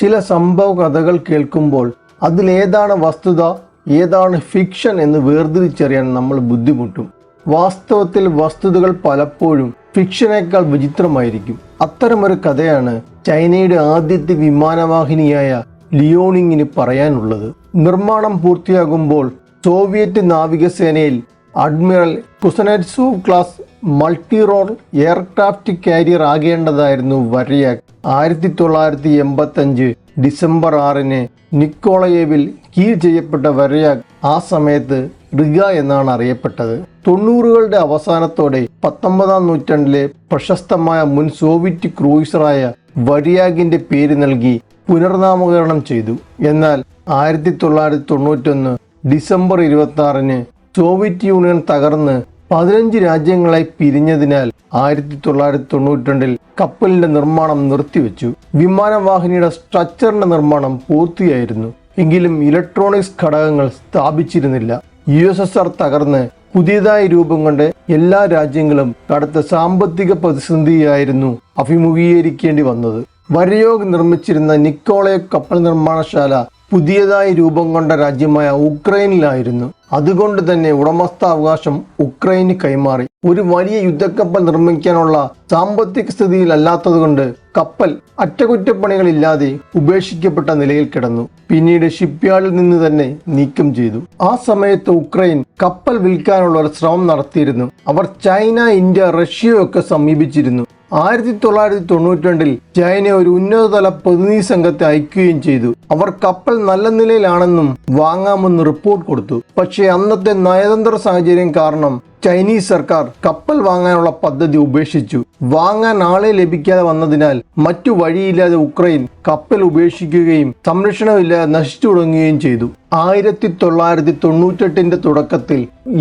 ചില സംഭവ കഥകൾ കേൾക്കുമ്പോൾ അതിലേതാണ് വസ്തുത ഏതാണ് ഫിക്ഷൻ എന്ന് വേർതിരിച്ചറിയാൻ നമ്മൾ ബുദ്ധിമുട്ടും. വാസ്തവത്തിൽ വസ്തുതകൾ പലപ്പോഴും ഫിക്ഷനേക്കാൾ വിചിത്രമായിരിക്കും. അത്തരമൊരു കഥയാണ് ചൈനയുടെ ആദ്യത്തെ വിമാനവാഹിനിയായ ലിയോണിങ്ങിന് പറയാനുള്ളത്. നിർമ്മാണം പൂർത്തിയാകുമ്പോൾ Soviet നാവികസേനയിൽ admiral Kuznetsov class multi role aircraft carrier ആകേണ്ടതായിരുന്നു Varyag ആയിരത്തി തൊള്ളായിരത്തി എൺപത്തഞ്ച് ഡിസംബർ ആറിന് നിക്കോളയേവിൽ കീഴ് ചെയ്യപ്പെട്ട വരയാക് ആ സമയത്ത് റിഗ എന്നാണ് അറിയപ്പെട്ടത്. തൊണ്ണൂറുകളുടെ അവസാനത്തോടെ പത്തൊമ്പതാം നൂറ്റാണ്ടിലെ പ്രശസ്തമായ മുൻ സോവിയറ്റ് ക്രൂയിസറായ വരിയാഗിന്റെ പേര് നൽകി പുനർനാമകരണം ചെയ്തു. എന്നാൽ ആയിരത്തി തൊള്ളായിരത്തി തൊണ്ണൂറ്റൊന്ന് ഡിസംബർ ഇരുപത്തി ആറിന് സോവിയറ്റ് യൂണിയൻ തകർന്ന് പതിനഞ്ച് രാജ്യങ്ങളായി പിരിഞ്ഞതിനാൽ ആയിരത്തി തൊള്ളായിരത്തി തൊണ്ണൂറ്റിരണ്ടിൽ കപ്പലിന്റെ നിർമ്മാണം നിർത്തിവെച്ചു. വിമാനവാഹിനിയുടെ സ്ട്രക്ചറിന്റെ നിർമ്മാണം പൂർത്തിയായിരുന്നു. എങ്കിലും ഇലക്ട്രോണിക്സ് ഘടകങ്ങൾ സ്ഥാപിച്ചിരുന്നില്ല. യു എസ് എസ് ആർ തകർന്ന് പുതിയതായി രൂപം കൊണ്ട് എല്ലാ രാജ്യങ്ങളും കടുത്ത സാമ്പത്തിക പ്രതിസന്ധിയായിരുന്നു അഭിമുഖീകരിക്കേണ്ടി വന്നത്. വരയോഗ് നിർമ്മിച്ചിരുന്ന നിക്കോളയ കപ്പൽ നിർമ്മാണശാല പുതിയതായി രൂപം കൊണ്ട രാജ്യമായ ഉക്രൈനിലായിരുന്നു. അതുകൊണ്ട് തന്നെ ഉടമസ്ഥാവകാശം ഉക്രൈന് കൈമാറി. ഒരു വലിയ യുദ്ധക്കപ്പൽ നിർമ്മിക്കാനുള്ള സാമ്പത്തിക സ്ഥിതിയിലല്ലാത്തതുകൊണ്ട് കപ്പൽ അറ്റകുറ്റപ്പണികളില്ലാതെ ഉപേക്ഷിക്കപ്പെട്ട നിലയിൽ കിടന്നു. പിന്നീട് ഷിപ്പ്യാർഡിൽ നിന്ന് തന്നെ നീക്കം ചെയ്തു. ആ സമയത്ത് ഉക്രൈൻ കപ്പൽ വിൽക്കാനുള്ള ഒരു ശ്രമം നടത്തിയിരുന്നു. അവർ ചൈന ഇന്ത്യ റഷ്യയൊക്കെ സമീപിച്ചിരുന്നു. ആയിരത്തി തൊള്ളായിരത്തി തൊണ്ണൂറ്റി രണ്ടിൽ ചൈന ഒരു ഉന്നതതല പ്രതിനിധി സംഘത്തെ അയക്കുകയും ചെയ്തു. അവർ കപ്പൽ നല്ല നിലയിലാണെന്നും വാങ്ങാമെന്ന് റിപ്പോർട്ട് കൊടുത്തു. പക്ഷേ അന്നത്തെ നയതന്ത്ര സാഹചര്യം കാരണം ചൈനീസ് സർക്കാർ കപ്പൽ വാങ്ങാനുള്ള പദ്ധതി ഉപേക്ഷിച്ചു. വാങ്ങാൻ ആളെ ലഭിക്കാതെ വന്നതിനാൽ മറ്റു വഴിയില്ലാതെ ഉക്രൈൻ കപ്പൽ ഉപേക്ഷിക്കുകയും സംരക്ഷണമില്ലാതെ നശിച്ചു തുടങ്ങുകയും ചെയ്തു. ആയിരത്തി തൊള്ളായിരത്തി തൊണ്ണൂറ്റെട്ടിന്റെ തുടക്കത്തിൽ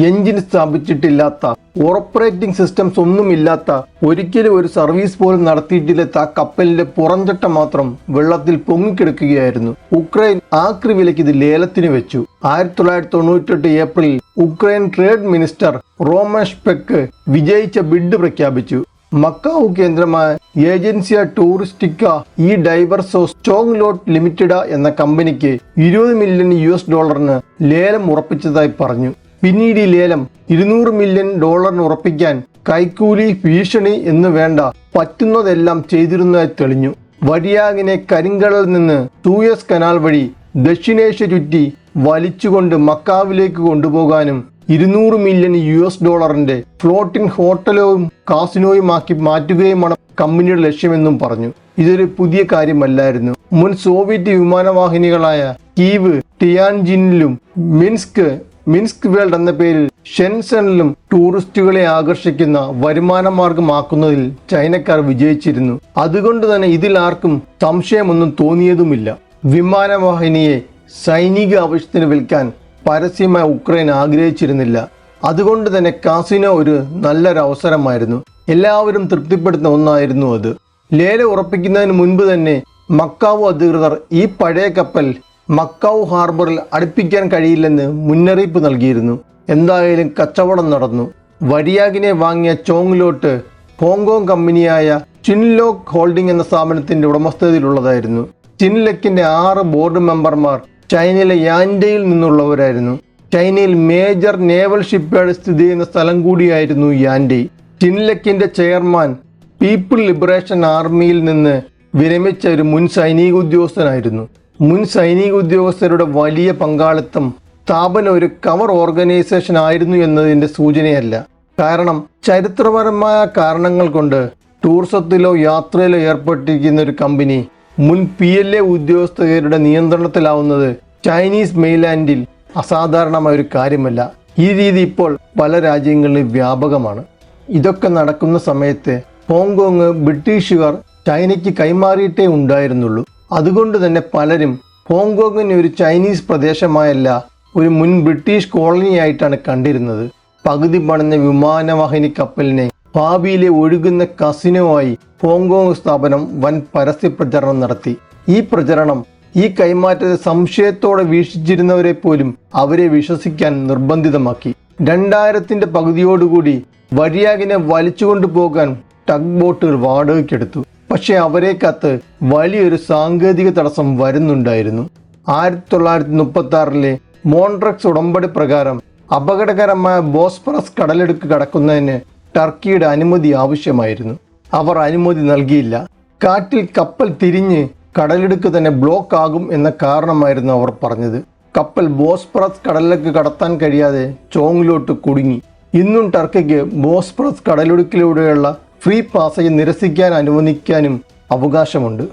എഞ്ചിൻ സ്ഥാപിച്ചിട്ടില്ലാത്ത ഓപ്പറേറ്റിംഗ് സിസ്റ്റംസ് ഒന്നുമില്ലാത്ത ഒരിക്കലും ഒരു സർവീസ് പോലും നടത്തിയിട്ടില്ലാത്ത ആ കപ്പലിന്റെ പുറംചട്ട മാത്രം വെള്ളത്തിൽ പൊങ്ങിക്കിടക്കുകയായിരുന്നു. ഉക്രൈൻ ആക്രി വിലയ്ക്ക് ഇത് ലേലത്തിന് വെച്ചു. ആയിരത്തി തൊള്ളായിരത്തി തൊണ്ണൂറ്റെട്ട് ഏപ്രിലിൽ ഉക്രൈൻ ട്രേഡ് മിനിസ്റ്റർ റോമൻ പെക്ക് വിജയിച്ച ബിഡ് പ്രഖ്യാപിച്ചു. മക്കാവു കേന്ദ്രമായ ഏജൻസിയ ടൂറിസ്റ്റിക്ക ഈ ഡൈവർസോ സ്റ്റോങ് ലോട്ട് ലിമിറ്റഡ എന്ന കമ്പനിക്ക് ഇരുപത് മില്യൺ യു എസ് ഡോളറിന് ലേലം ഉറപ്പിച്ചതായി പറഞ്ഞു. പിന്നീട് ഈ ലേലം ഇരുന്നൂറ് മില്യൺ ഡോളറിന് ഉറപ്പിക്കാൻ കൈക്കൂലി ഭീഷണി എന്ന് വേണ്ട പറ്റുന്നതെല്ലാം ചെയ്തിരുന്നതായി തെളിഞ്ഞു. വരിയാകിനെ കരിങ്കടലിൽ നിന്ന് സൂയസ് കനാൽ വഴി ദക്ഷിണേഷ്യ ചുറ്റി വലിച്ചുകൊണ്ട് മക്കാവിലേക്ക് കൊണ്ടുപോകാനും ഇരുന്നൂറ് മില്യൺ യു എസ് ഡോളറിന്റെ ഫ്ലോട്ടിംഗ് ഹോട്ടലും കാസിനോയുമാക്കി മാറ്റുകയുമാണ് കമ്പനിയുടെ ലക്ഷ്യമെന്നും പറഞ്ഞു. ഇതൊരു പുതിയ കാര്യമല്ലായിരുന്നു. മുൻ സോവിയറ്റ് വിമാനവാഹിനികളായ കീവ് ടിയാൻജിനിലും മിൻസ്ക് മിൻസ്ക് വേൾഡ് എന്ന പേരിൽ ഷെൻസണിലും ടൂറിസ്റ്റുകളെ ആകർഷിക്കുന്ന വരുമാന മാർഗമാക്കുന്നതിൽ ചൈനക്കാർ വിജയിച്ചിരുന്നു. അതുകൊണ്ട് തന്നെ ഇതിൽ ആർക്കും സംശയമൊന്നും തോന്നിയതുമില്ല. വിമാനവാഹിനിയെ സൈനിക ആവശ്യത്തിന് വിൽക്കാൻ പരസ്യമായി ഉക്രൈൻ ആഗ്രഹിച്ചിരുന്നില്ല. അതുകൊണ്ട് തന്നെ കാസിനോ ഒരു നല്ലൊരു അവസരമായിരുന്നു എല്ലാവരും തൃപ്തിപ്പെടുത്തുന്ന ഒന്നായിരുന്നു അത്. ലേല ഉറപ്പിക്കുന്നതിന് മുൻപ് തന്നെ മക്കാവു അധികൃതർ ഈ പഴയ കപ്പൽ മക്കാവു ഹാർബറിൽ അടുപ്പിക്കാൻ കഴിയില്ലെന്ന് മുന്നറിയിപ്പ് നൽകിയിരുന്നു. എന്തായാലും കച്ചവടം നടന്നു. വരിയാഗിനെ വാങ്ങിയ ചോങ്ലോട്ട് ഹോങ്കോങ് കമ്പനിയായ ചിൻലോക്ക് ഹോൾഡിംഗ് എന്ന സ്ഥാപനത്തിന്റെ ഉടമസ്ഥതയിലുള്ളതായിരുന്നു. ചിൻലെക്കിന്റെ ആറ് ബോർഡ് മെമ്പർമാർ ചൈനയിലെ യാൻഡയിൽ നിന്നുള്ളവരായിരുന്നു. ചൈനയിൽ മേജർ നേവൽ ഷിപ്പ് സ്ഥിതി ചെയ്യുന്ന സ്ഥലം കൂടിയായിരുന്നു യാൻഡെ ചിൻലെക്കിന്റെ ചെയർമാൻ പീപ്പിൾ ലിബറേഷൻ ആർമിയിൽ നിന്ന് വിരമിച്ച ഒരു മുൻ സൈനിക ഉദ്യോഗസ്ഥനായിരുന്നു. മുൻ സൈനിക ഉദ്യോഗസ്ഥരുടെ വലിയ പങ്കാളിത്തം സ്ഥാപനം ഒരു കവർ ഓർഗനൈസേഷൻ ആയിരുന്നു എന്നതിന്റെ സൂചനയല്ല. കാരണം ചരിത്രപരമായ കാരണങ്ങൾ കൊണ്ട് ടൂറിസത്തിലോ യാത്രയിലോ ഏർപ്പെട്ടിരിക്കുന്ന ഒരു കമ്പനി മുൻ പി എൽ എ ഉദ്യോഗസ്ഥരുടെ നിയന്ത്രണത്തിലാവുന്നത് ചൈനീസ് മെയിൻലാൻഡിൽ അസാധാരണമായ ഒരു കാര്യമല്ല. ഈ രീതി ഇപ്പോൾ പല രാജ്യങ്ങളിലും വ്യാപകമാണ്. ഇതൊക്കെ നടക്കുന്ന സമയത്ത് ഹോങ്കോങ് ബ്രിട്ടീഷുകാർ ചൈനയ്ക്ക് കൈമാറിയിട്ടേ ഉണ്ടായിരുന്നുള്ളൂ. അതുകൊണ്ട് തന്നെ പലരും ഹോങ്കോങ്ങിനെ ഒരു ചൈനീസ് പ്രദേശമായല്ല ഒരു മുൻ ബ്രിട്ടീഷ് കോളനിയായിട്ടാണ് കണ്ടിരുന്നത്. പകുതി പണിഞ്ഞ വിമാനവാഹിനി കപ്പലിനെ ഭാവിയിലെ ഒഴുകുന്ന കസിനോ ആയി ഹോങ്കോങ് സ്ഥാപനം വൻ പരസ്യ പ്രചരണം നടത്തി. ഈ പ്രചരണം ഈ കൈമാറ്റത്തെ സംശയത്തോടെ വീക്ഷിച്ചിരുന്നവരെ പോലും അവരെ വിശ്വസിക്കാൻ നിർബന്ധിതമാക്കി. രണ്ടായിരത്തിന്റെ പകുതിയോടുകൂടി വരിയാകിനെ വലിച്ചുകൊണ്ടു പോകാൻ ടഗ് ബോട്ടുകൾ വാടകയ്ക്കെടുത്തു. പക്ഷേ അവരെ കത്ത് വലിയൊരു സാങ്കേതിക തടസ്സം വരുന്നുണ്ടായിരുന്നു. ആയിരത്തി തൊള്ളായിരത്തി മുപ്പത്തി ആറിലെ മോൺട്രക്സ് ഉടമ്പടി പ്രകാരം അപകടകരമായ ബോസ്ഫറസ് കടലെടുക്ക് കടക്കുന്നതിന് ടർക്കിയുടെ അനുമതി ആവശ്യമായിരുന്നു. അവർ അനുമതി നൽകിയില്ല. കാറ്റിൽ കപ്പൽ തിരിഞ്ഞ് കടലെടുക്ക് തന്നെ ബ്ലോക്ക് ആകും എന്ന കാരണമായിരുന്നു അവർ പറഞ്ഞത്. കപ്പൽ ബോസ്പ്രസ് കടലിലേക്ക് കടത്താൻ കഴിയാതെ ചോങ്ങിലോട്ട് കുടുങ്ങി. ഇന്നും ടർക്കിക്ക് ബോസ്പ്രസ് കടലൊടുക്കിലൂടെയുള്ള ഫ്രീ പാസേജ് നിരസിക്കാൻ അനുവദിക്കാനും അവകാശമുണ്ട്.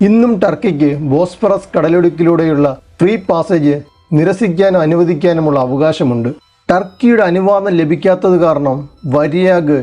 ഇന്നും ടർക്കിക്ക് ബോസ്പ്രസ് കടലൊടുക്കിലൂടെയുള്ള ഫ്രീ പാസേജ് നിരസിക്കാനും അനുവദിക്കാനുമുള്ള അവകാശമുണ്ട്. ടർക്കിയുടെ അനുവാദം ലഭിക്കാത്തത് കാരണം വരിയാഗ്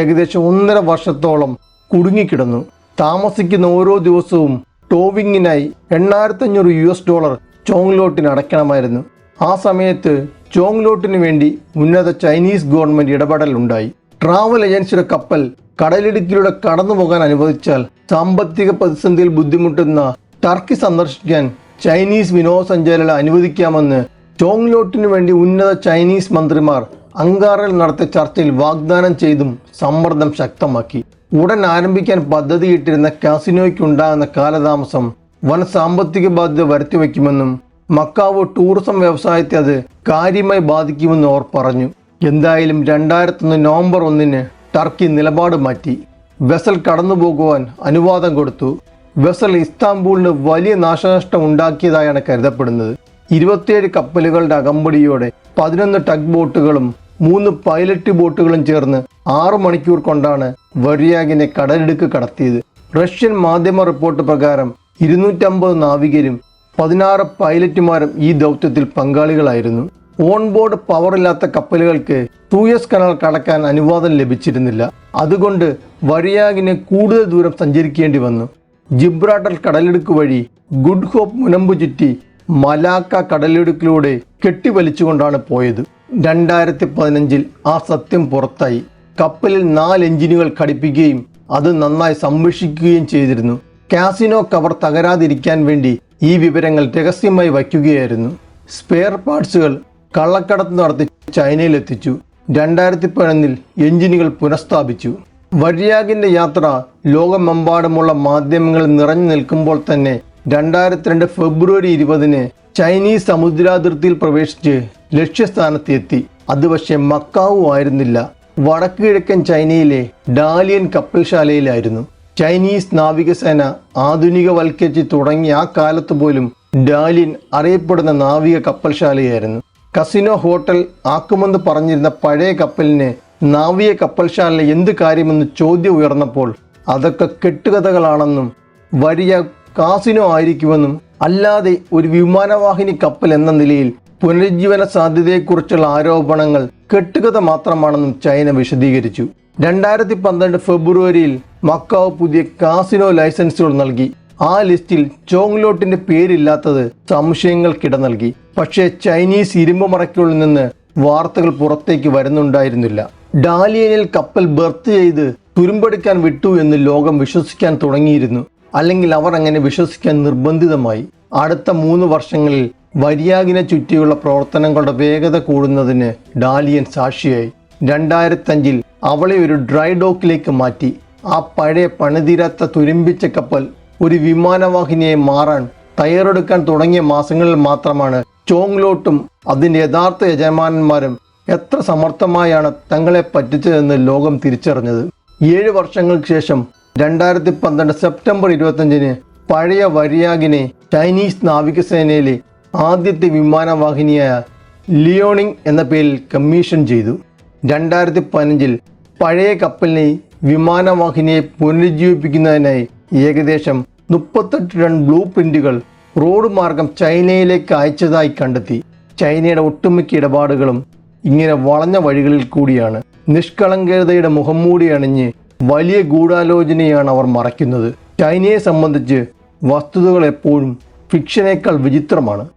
ഏകദേശം ഒന്നര വർഷത്തോളം കുടുങ്ങിക്കിടന്നു. താമസിക്കുന്ന ഓരോ ദിവസവും ടോവിങ്ങിനായി എണ്ണായിരത്തഞ്ഞൂറ് യു എസ് ഡോളർ ചോങ്ലോട്ടിന് അടയ്ക്കണമായിരുന്നു. ആ സമയത്ത് ചോങ്ലോട്ടിന് വേണ്ടി ഉന്നത ചൈനീസ് ഗവൺമെന്റ് ഇടപെടൽ ഉണ്ടായി ട്രാവൽ ഏജൻസിയുടെ കപ്പൽ കടലിടുക്കിലൂടെ കടന്നു പോകാൻ അനുവദിച്ചാൽ സാമ്പത്തിക പ്രതിസന്ധിയിൽ ബുദ്ധിമുട്ടുന്ന ടർക്കി സന്ദർശിക്കാൻ ചൈനീസ് വിനോദസഞ്ചാരികളെ അനുവദിക്കാമെന്ന് ചോങ്ലോട്ടിനു വേണ്ടി ഉന്നത ചൈനീസ് മന്ത്രിമാർ അങ്കാറിൽ നടത്തിയ ചർച്ചയിൽ വാഗ്ദാനം ചെയ്തും സമ്മർദ്ദം ശക്തമാക്കി. ഉടൻ ആരംഭിക്കാൻ പദ്ധതിയിട്ടിരുന്ന കാസിനോയ്ക്കുണ്ടാകുന്ന കാലതാമസം വൻ സാമ്പത്തിക ബാധ്യത വരുത്തിവെക്കുമെന്നും മക്കാവ് ടൂറിസം വ്യവസായത്തെ അത് കാര്യമായി ബാധിക്കുമെന്നും അവർ പറഞ്ഞു. എന്തായാലും രണ്ടായിരത്തൊന്ന് നവംബർ ഒന്നിന് ടർക്കി നിലപാട് മാറ്റി. വെസൽ കടന്നുപോകുവാൻ അനുവാദം കൊടുത്തു. വെസൽ ഇസ്താംബൂളിന് വലിയ നാശനഷ്ടം ഉണ്ടാക്കിയതായാണ് കരുതപ്പെടുന്നത്. ഇരുപത്തിയേഴ് കപ്പലുകളുടെ അകമ്പടിയോടെ പതിനൊന്ന് ടഗ് ബോട്ടുകളും മൂന്ന് പൈലറ്റ് ബോട്ടുകളും ചേർന്ന് ആറു മണിക്കൂർ കൊണ്ടാണ് വരിയാഗിനെ കടലിടുക്ക് കടത്തിയത്. റഷ്യൻ മാധ്യമ റിപ്പോർട്ട് പ്രകാരം ഇരുന്നൂറ്റമ്പത് നാവികരും പതിനാറ് പൈലറ്റുമാരും ഈ ദൗത്യത്തിൽ പങ്കാളികളായിരുന്നു. ഓൺബോർഡ് പവർ ഇല്ലാത്ത കപ്പലുകൾക്ക് സൂയസ് കനാൽ കടക്കാൻ അനുവാദം ലഭിച്ചിരുന്നില്ല. അതുകൊണ്ട് വരിയാഗിന് കൂടുതൽ ദൂരം സഞ്ചരിക്കേണ്ടി വന്നു. ജിബ്രാട്ടർ കടലിടുക്ക് വഴി ഗുഡ് ഹോപ്പ് മുനമ്പ് ചുറ്റി മലാക്ക കടലിടുക്കിലൂടെ കെട്ടിവലിച്ചുകൊണ്ടാണ് പോയത്. രണ്ടായിരത്തി പതിനഞ്ചിൽ ആ സത്യം പുറത്തായി. കപ്പലിൽ നാല് എഞ്ചിനുകൾ ഘടിപ്പിക്കുകയും അത് നന്നായി സംരക്ഷിക്കുകയും ചെയ്തിരുന്നു. കാസിനോ കവർ തകരാതിരിക്കാൻ വേണ്ടി ഈ വിവരങ്ങൾ രഹസ്യമായി വയ്ക്കുകയായിരുന്നു. സ്പെയർ പാർട്സുകൾ കള്ളക്കടത്ത് നടത്തി ചൈനയിലെത്തിച്ചു. രണ്ടായിരത്തി പതിനൊന്നിൽ എഞ്ചിനുകൾ പുനഃസ്ഥാപിച്ചു. വഴിയാകിന്റെ യാത്ര ലോകമെമ്പാടുമുള്ള മാധ്യമങ്ങൾ നിറഞ്ഞു നിൽക്കുമ്പോൾ തന്നെ രണ്ടായിരത്തി രണ്ട് ഫെബ്രുവരി ഇരുപതിന് ചൈനീസ് സമുദ്രാതിർത്തിയിൽ പ്രവേശിച്ച് ലക്ഷ്യസ്ഥാനത്തെത്തി. അത് പക്ഷേ മക്കാവു ആയിരുന്നില്ല. വടക്ക് കിഴക്കൻ ചൈനയിലെ ഡാലിയൻ കപ്പൽശാലയിലായിരുന്നു. ചൈനീസ് നാവികസേന ആധുനികവൽക്കരിച്ച് തുടങ്ങിയ ആ കാലത്ത് പോലും ഡാലിൻ അറിയപ്പെടുന്ന നാവിക കപ്പൽശാലയായിരുന്നു. കസിനോ ഹോട്ടൽ ആക്കുമെന്ന് പറഞ്ഞിരുന്ന പഴയ കപ്പലിനെ നാവിക കപ്പൽശാല എന്ത് കാര്യമെന്ന് ചോദ്യം ഉയർന്നപ്പോൾ അതൊക്കെ കെട്ടുകഥകളാണെന്നും വലിയ കാസിനോ ആയിരിക്കുമെന്നും അല്ലാതെ ഒരു വിമാനവാഹിനി കപ്പൽ എന്ന നിലയിൽ പുനരുജ്ജീവന സാധ്യതയെക്കുറിച്ചുള്ള ആരോപണങ്ങൾ കെട്ടുകഥ മാത്രമാണെന്നും ചൈന വിശദീകരിച്ചു. രണ്ടായിരത്തി പന്ത്രണ്ട് ഫെബ്രുവരിയിൽ മക്കാവ് പുതിയ കാസിനോ ലൈസൻസുകൾ നൽകി. ആ ലിസ്റ്റിൽ ചോങ്ലോട്ടിന്റെ പേരില്ലാത്തത് സംശയങ്ങൾക്കിട നൽകി. പക്ഷേ ചൈനീസ് ഇരുമ്പ് മറയ്ക്കുള്ളിൽ നിന്ന് വാർത്തകൾ പുറത്തേക്ക് വരുന്നുണ്ടായിരുന്നില്ല. ഡാലിയനിൽ കപ്പൽ ബർത്ത് ചെയ്ത് തുരുമ്പെടുക്കാൻ വിട്ടു എന്ന് ലോകം വിശ്വസിക്കാൻ തുടങ്ങിയിരുന്നു. അല്ലെങ്കിൽ അവർ അങ്ങനെ വിശ്വസിക്കാൻ നിർബന്ധിതമായി. അടുത്ത മൂന്ന് വർഷങ്ങളിൽ വരിയാകിനെ ചുറ്റിയുള്ള പ്രവർത്തനങ്ങളുടെ വേഗത കൂടുന്നതിന് ഡാലിയൻ സാക്ഷിയായി. രണ്ടായിരത്തഞ്ചിൽ അവളെ ഒരു ഡ്രൈ ഡോക്കിലേക്ക് മാറ്റി. ആ പഴയ പണിതീരാത്ത തുരുമ്പിച്ച കപ്പൽ ഒരു വിമാനവാഹിനിയെ മാറാൻ തയ്യാറെടുക്കാൻ തുടങ്ങിയ മാസങ്ങളിൽ മാത്രമാണ് ചോങ്ലോട്ടും അതിന്റെ യഥാർത്ഥ യജമാനന്മാരും എത്ര സമർത്ഥമായാണ് തങ്ങളെ പറ്റിച്ചതെന്ന് ലോകം തിരിച്ചറിഞ്ഞത്. ഏഴ് വർഷങ്ങൾക്ക് ശേഷം രണ്ടായിരത്തി പന്ത്രണ്ട് സെപ്റ്റംബർ ഇരുപത്തഞ്ചിന് പഴയ വരിയാഗിനെ ചൈനീസ് നാവികസേനയിലെ ആദ്യത്തെ വിമാനവാഹിനിയായ ലിയോണിംഗ് എന്ന പേരിൽ കമ്മീഷൻ ചെയ്തു. രണ്ടായിരത്തി പതിനഞ്ചിൽ പഴയ കപ്പലിനെ വിമാനവാഹിനിയെ പുനരുജ്ജീവിപ്പിക്കുന്നതിനായി ഏകദേശം മുപ്പത്തെട്ട് ടൺ ബ്ലൂ പ്രിന്റുകൾ റോഡ് മാർഗം ചൈനയിലേക്ക് അയച്ചതായി കണ്ടെത്തി. ചൈനയുടെ ഒട്ടുമിക്ക ഇടപാടുകളും ഇങ്ങനെ വളഞ്ഞ വഴികളിൽ കൂടിയാണ്. നിഷ്കളങ്കതയുടെ മുഖംമൂടി അണിഞ്ഞ് വലിയ ഗൂഢാലോചനയാണ് അവർ മറയ്ക്കുന്നത്. ചൈനയെ സംബന്ധിച്ച് വസ്തുതകൾ എപ്പോഴും ഫിക്ഷനേക്കാൾ വിചിത്രമാണ്.